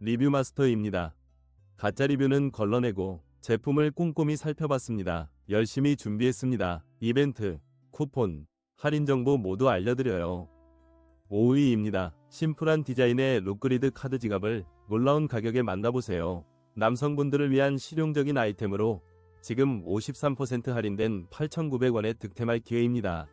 리뷰 마스터입니다. 가짜 리뷰는 걸러내고 제품을 꼼꼼히 살펴봤습니다. 열심히 준비했습니다. 이벤트, 쿠폰, 할인 정보 모두 알려드려요. 5위입니다. 심플한 디자인의 룩그리드 카드 지갑을 놀라운 가격에 만나보세요. 남성분들을 위한 실용적인 아이템으로 지금 53% 할인된 8,900원에 득템할 기회입니다.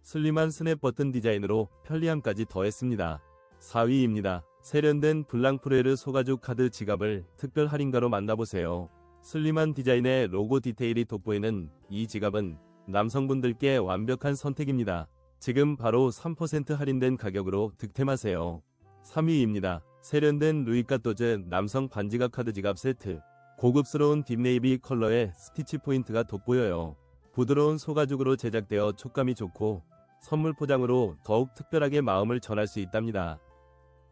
슬림한 스냅 버튼 디자인으로 편리함까지 더했습니다. 4위입니다. 세련된 블랑프레르 소가죽 카드 지갑을 특별 할인가로 만나보세요. 슬림한 디자인의 로고 디테일이 돋보이는 이 지갑은 남성분들께 완벽한 선택입니다. 지금 바로 3% 할인된 가격으로 득템하세요. 3위입니다. 세련된 루이카토즈 남성 반지갑 카드 지갑 세트. 고급스러운 딥네이비 컬러의 스티치 포인트가 돋보여요. 부드러운 소가죽으로 제작되어 촉감이 좋고 선물 포장으로 더욱 특별하게 마음을 전할 수 있답니다.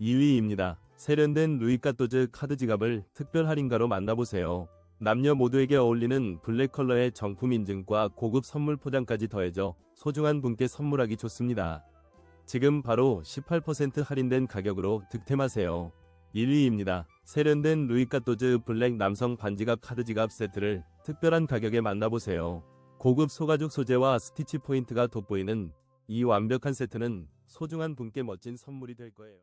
2위입니다. 세련된 루이카토즈 카드 지갑을 특별 할인가로 만나보세요. 남녀 모두에게 어울리는 블랙 컬러의 정품 인증과 고급 선물 포장까지 더해져 소중한 분께 선물하기 좋습니다. 지금 바로 18% 할인된 가격으로 득템하세요. 1위입니다. 세련된 루이카토즈 블랙 남성 반지갑 카드 지갑 세트를 특별한 가격에 만나보세요. 고급 소가죽 소재와 스티치 포인트가 돋보이는 이 완벽한 세트는 소중한 분께 멋진 선물이 될 거예요.